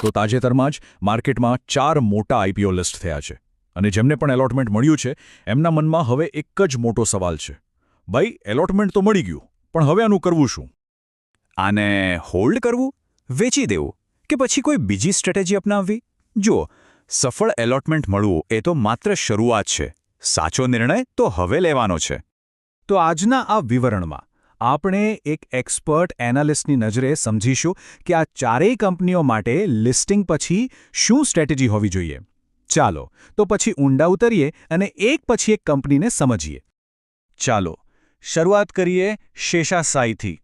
તો તાજેતરમાં જ માર્કેટમાં ચાર મોટા આઈપીઓ લિસ્ટ થયા છે. અને જેમને પણ એલોટમેન્ટ મળ્યું છે, એમના મનમાં હવે એક જ મોટો સવાલ છે. ભાઈ, એલોટમેન્ટ તો મળી ગયું, પણ હવે આનું કરવું શું? આને હોલ્ડ કરવું, વેચી દેવું, કે પછી કોઈ બીજી સ્ટ્રેટેજી અપનાવવી? જુઓ સફળ એલોટમેન્ટ મળવું એ તો માત્ર શરૂઆત છે. સાચો નિર્ણય તો હવે લેવાનો છે. તો આજના આ વિવરણમાં આપણે એક એક્સપર્ટ એનાલિસ્ટની નજરે સમજીશું કે આ ચારેય કંપનીઓ માટે લિસ્ટિંગ પછી શું સ્ટ્રેટેજી હોવી જોઈએ. ચાલો, તો પછી ઊંડા ઉતરીએ અને એક પછી એક કંપનીને સમજીએ. ચાલો, શરૂઆત કરીએ શેષાસાઈથી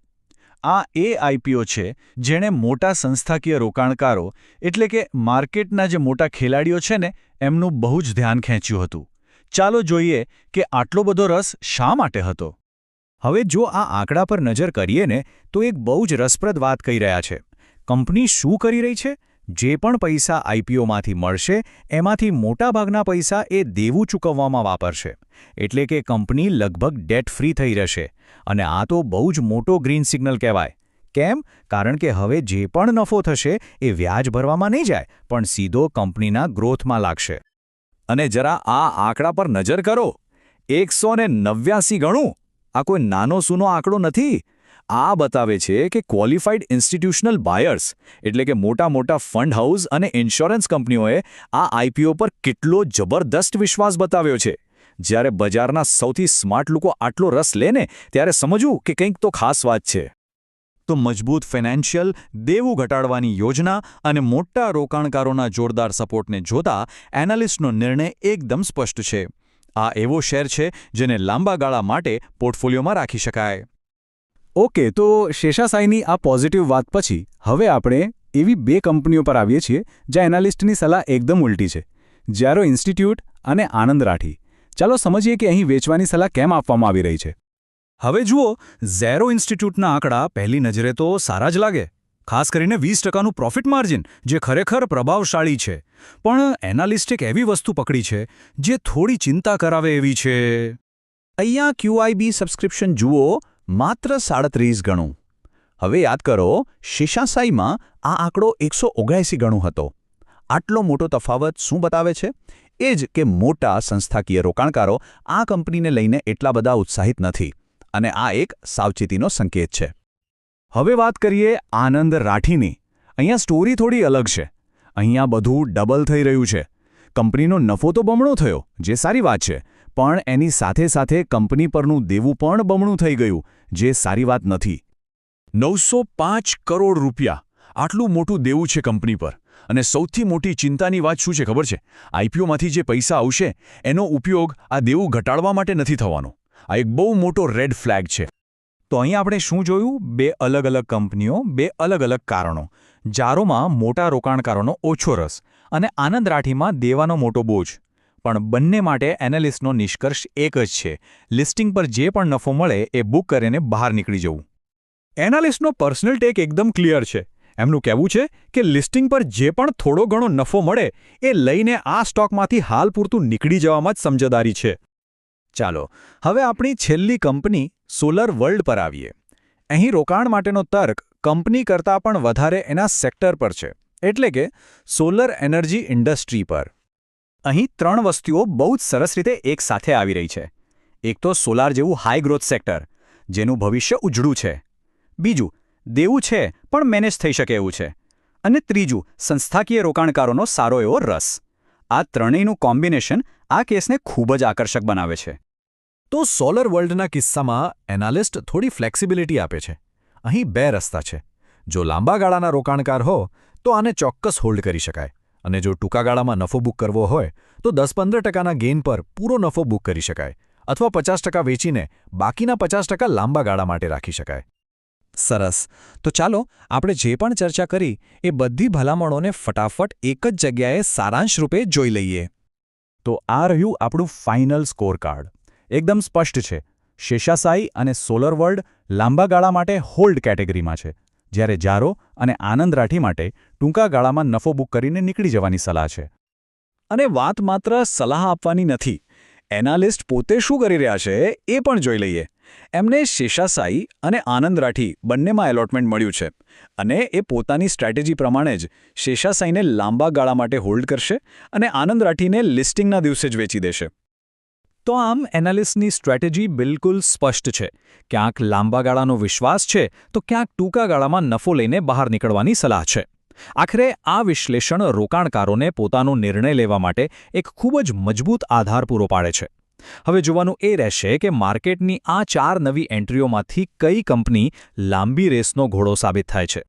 આ એ આઈપીઓ છે, જેણે મોટા સંસ્થાકીય રોકાણકારો, એટલે કે માર્કેટના જે મોટા ખેલાડીઓ છે ને, એમનું બહુ જ ધ્યાન ખેંચ્યું હતું. ચાલો જોઈએ કે આટલો બધો રસ શા માટે હતો? હવે જો આ આંકડા પર નજર કરીએ ને, તો એક બહુ જ રસપ્રદ વાત કહી રહ્યા છે. કંપની શું કરી રહી છે? જે પણ પૈસા આઈપીઓમાંથી મળશે, એમાંથી મોટાભાગના પૈસા એ દેવું ચૂકવવામાં વાપરશે. એટલે કે કંપની લગભગ ડેટ ફ્રી થઈ રહેશે. અને આ તો બહુ જ મોટો ગ્રીન સિગ્નલ કહેવાય. કેમ? કારણ કે હવે જે પણ નફો થશે, એ વ્યાજ ભરવામાં નહીં જાય, પણ સીધો કંપનીના ગ્રોથમાં લાગશે. અને જરા આ આંકડા પર નજર કરો. એકસો ને નવ્યાસી ગણું. આ કોઈ નાનો સૂનો આંકડો નથી? આ બતાવે છે કે ક્વોલિફાઈડ ઇન્સ્ટિટ્યુશનલ બાયર્સ એટલે કે મોટા મોટા ફંડ હાઉસ અને ઇન્સ્યોરન્સ કંપનીઓએ આ આઈપીઓ પર કેટલો જબરદસ્ત વિશ્વાસ બતાવ્યો છે. જ્યારે બજારના સૌથી સ્માર્ટ લોકો આટલો રસ લેને, ત્યારે સમજવું કે કંઈક તો ખાસ વાત છે. તો મજબૂત ફાઇનાન્શિયલ દેવું ઘટાડવાની યોજના અને મોટા રોકાણકારોના જોરદાર સપોર્ટને જોતા એનાલિસ્ટનો નિર્ણય એકદમ સ્પષ્ટ છે. આ એવો શેર છે જેને લાંબા ગાળા માટે પોર્ટફોલિયોમાં રાખી શકાય. ઓકે, તો શેષાસાઈની આ પોઝિટિવ વાત પછી હવે આપણે એવી બે કંપનીઓ પર આવીએ છીએ જ્યાં એનાલિસ્ટની સલાહ એકદમ ઉલટી છે. જ્યારો ઇન્સ્ટિટ્યૂટ અને આનંદ રાઠી. ચાલો સમજીએ કે અહીં વેચવાની સલાહ કેમ આપવામાં આવી રહી છે. હવે જુઓ, ઝેરો ઇન્સ્ટિટ્યૂટના આંકડા પહેલી નજરે તો સારા જ લાગે. ખાસ કરીને વીસ ટકાનું પ્રોફિટ માર્જિન જે ખરેખર પ્રભાવશાળી છે. પણ એનાલિસ્ટ એક એવી વસ્તુ પકડી છે, જે થોડી ચિંતા કરાવે એવી છે. અહીંયા ક્યુઆઈબી સબસ્ક્રિપ્શન જુઓ, માત્ર સાડત્રીસ ગણું. હવે યાદ કરો શિશાસાઈમાં આ આંકડો એકસો ઓગણસી ગણું હતો. આટલો મોટો તફાવત શું બતાવે છે? એ જ કે મોટા સંસ્થાકીય રોકાણકારો આ કંપનીને લઈને એટલા બધા ઉત્સાહિત નથી. અને આ એક સાવચેતીનો સંકેત છે. હવે વાત કરીએ આનંદ રાઠીની. અહીંયા સ્ટોરી થોડી અલગ છે. અહીંયા બધું ડબલ થઈ રહ્યું છે. કંપનીનો નફો તો બમણો થયો, જે સારી વાત છે, પણ એની સાથે સાથે કંપની પરનું દેવું પણ બમણું થઈ ગયું, જે સારી વાત નથી. નવસો કરોડ રૂપિયા. આટલું મોટું દેવું છે કંપની પર. અને સૌથી મોટી ચિંતાની વાત શું છે ખબર છે? આઈપીઓમાંથી જે પૈસા આવશે, એનો ઉપયોગ આ દેવું ઘટાડવા માટે નથી થવાનો. આ એક બહુ મોટો રેડ ફ્લેગ છે. તો અહીં આપણે શું જોયું? બે અલગ અલગ કંપનીઓ, બે અલગ અલગ કારણો. જારોમાં મોટા રોકાણકારોનો ઓછો રસ અને આનંદ રાઠીમાં દેવાનો મોટો બોજ. પણ બંને માટે એનાલિસ્ટનો નિષ્કર્ષ એક જ છે. લિસ્ટિંગ પર જે પણ નફો મળે એ બુક કરીને બહાર નીકળી જવું. એનાલિસ્ટનો પર્સનલ ટેક એકદમ ક્લિયર છે. એમનું કહેવું છે કે લિસ્ટિંગ પર જે પણ થોડો ઘણો નફો મળે એ લઈને આ સ્ટોકમાંથી હાલ પૂરતું નીકળી જવામાં જ સમજદારી છે. ચાલો, હવે આપણી છેલ્લી કંપની સોલર વર્લ્ડ પર આવીએ. અહીં રોકાણ માટેનો તર્ક કંપની કરતાં પણ વધારે એના સેક્ટર પર છે, એટલે કે સોલર એનર્જી ઇન્ડસ્ટ્રી પર. અહીં ત્રણ વસ્તુઓ બહુ જ સરસ રીતે એકસાથે આવી રહી છે. એક તો સોલાર જેવું હાઈ ગ્રોથ સેક્ટર જેનું ભવિષ્ય ઉજળું છે. બીજું, દેવું છે, પણ મેનેજ થઈ શકે એવું છે. અને ત્રીજું, સંસ્થાકીય રોકાણકારોનો સારો એવો રસ. આ ત્રણેયનું કોમ્બિનેશન આ કેસને ખૂબ જ આકર્ષક બનાવે છે. તો સોલર વર્લ્ડના કિસ્સામાં એનાલિસ્ટ થોડી ફ્લેક્સિબિલિટી આપે છે. અહીં બે રસ્તા છે. જો લાંબા ગાળાના રોકાણકાર હો, તો આને ચોક્કસ હોલ્ડ કરી શકાય. અને જો ટૂંકા ગાળામાં નફો બુક કરવો હોય, તો દસ પંદર ટકાના ગેઇન પર પૂરો નફો બુક કરી શકાય. અથવા પચાસ ટકા વેચીને બાકીના પચાસ ટકા લાંબા ગાળા માટે રાખી શકાય. સરસ. તો ચાલો, આપણે જે પણ ચર્ચા કરી, એ બધી ભલામણોને ફટાફટ એક જ જગ્યાએ સારાંશ રૂપે જોઈ લઈએ. તો આ રહ્યું આપણું ફાઇનલ સ્કોર કાર્ડ એકદમ સ્પષ્ટ છે. શેષાસાઈ અને સોલર વર્લ્ડ લાંબા ગાળા માટે હોલ્ડ કેટેગરીમાં છે. જ્યારે જારો અને આનંદ રાઠી માટે ટૂંકા ગાળામાં નફો બુક કરીને નીકળી જવાની સલાહ છે. અને વાત માત્ર સલાહ આપવાની નથી. એનાલિસ્ટ પોતે શું કરી રહ્યા છે એ પણ જોઈ લઈએ. એમને શેષાસાઈ અને આનંદ રાઠી બંનેમાં એલોટમેન્ટ મળ્યું છે અને એ પોતાની સ્ટ્રેટેજી પ્રમાણે જ શેષાસાઈને લાંબા ગાળા માટે હોલ્ડ કરશે અને આનંદ રાઠીને લિસ્ટિંગના દિવસે જ વેચી દેશે. તો આમ એનાલિસ્ટની સ્ટ્રેટેજી બિલકુલ સ્પષ્ટ છે. ક્યાંક લાંબા ગાળાનો વિશ્વાસ છે, તો ક્યાંક ટૂંકા ગાળામાં નફો લઈને બહાર નીકળવાની સલાહ છે. આખરે આ વિશ્લેષણ રોકાણકારોને પોતાનો નિર્ણય લેવા માટે એક ખૂબ જ મજબૂત આધાર પૂરો પાડે છે. હવે જોવાનું એ રહેશે કે માર્કેટની આ ચાર નવી એન્ટ્રીઓમાંથી કઈ કંપની લાંબી રેસનો ઘોડો સાબિત થાય છે.